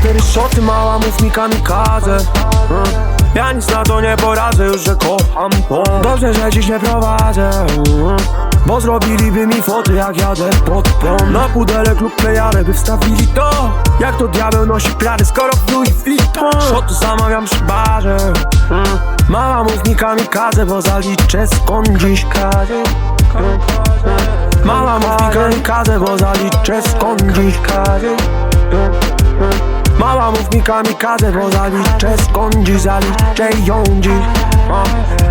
cztery szoty, mała mów mi kamikadze. Mm. Ja nic na to nie poradzę, już że kocham to. Dobrze, że dziś nie prowadzę Mm. Bo zrobiliby mi foty jak jadę pod prąd. Na pudelek lub klejarę by wstawili to. Jak to diabeł nosi plany, skoro w Louis Vuitton Szoty zamawiam przy barze Mm. Mała mów mi kamikadze, bo zaliczę skąd dziś kadzie Mała mów mi kamikadze, bo zaliczę skąd dziś kadzie Mała mów mi kamikadze, bo zaliczę skąd dziś Zaliczę ją dziś.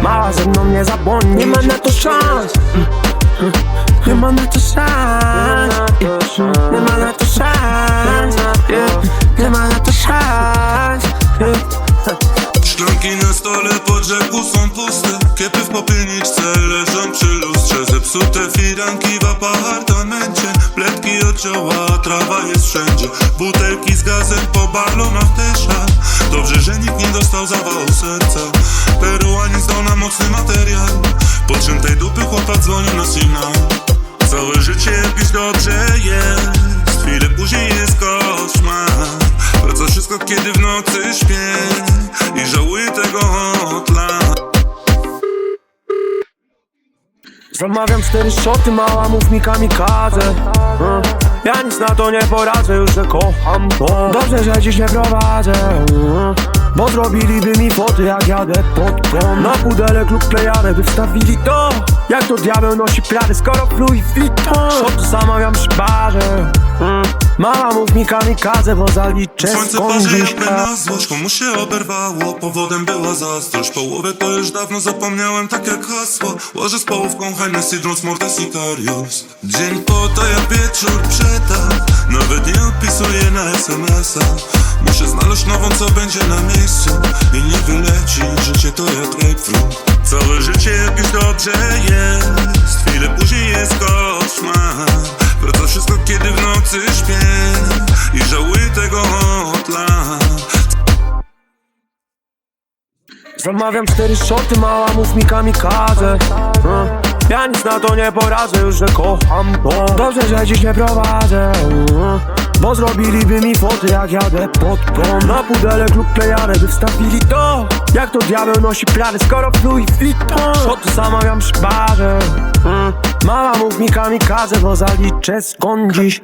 Mała ze mną nie zabłądzi Nie ma na to szans. Nie ma na to szans. Nie ma na to szans. Nie ma na to szans. Szklanki na stole po brzegu są puste. Kiepy w popielniczce leżą przy lustrze. Zepsute firanki w apartamencie Trawa jest wszędzie. Butelki z gazem po balonach tesza Dobrze, że nikt nie dostał zawału serca. Peruanin zdał na mocny materiał. Poczętej dupy chłopak dzwonił na sygnał Całe życie jakiś dobrze jest. Chwilę później jest koszmar. Wraca wszystko kiedy w nocy śpię. I żałuję tego od lat. Zamawiam cztery szoty, mała mów mi kamikadze. Mm. Ja nic na to nie poradzę, już że kocham to. Dobrze, że dziś nie prowadzę Mm. Bo zrobiliby mi foty jak jadę pod prąd Na pudelek lub klejarę by wstawili to Jak to diabeł nosi plany, skoro Louis Vuitton Szoty zamawiam przy barze Mm. Mała mów mi kamikadze, bo zaliczę Słońce parzy jakby na złość Komu się oberwało, powodem była zazdrość. Połowę to już dawno zapomniałem, tak jak hasło. Łożę z połówką Hennessy, drąc mordę Sicarius Dzień po to jak wieczór odpisuję na smsa Muszę znaleźć nową, co będzie na miejscu. I nie wyleci, życie to jak grapefruit Całe życie jakieś dobrze jest. Chwilę później jest koszmar. Wraca wszystko kiedy w nocy śpię. I żałuję tego od lat. Zamawiam cztery szoty, mała mów mi kamikadze. Mm. Ja nic na to nie poradzę, już że kocham to. Dobrze, że dziś nie prowadzę. Mm. Bo zrobiliby mi foty jak jadę pod prąd. Na pudelek lub klejarę by wstawili to. Jak to diabeł nosi plany, skoro Louis Vuitton Szoty zamawiam przy barze. Mm. Mała mów mi kamikadze, bo zaliczę skąd dziś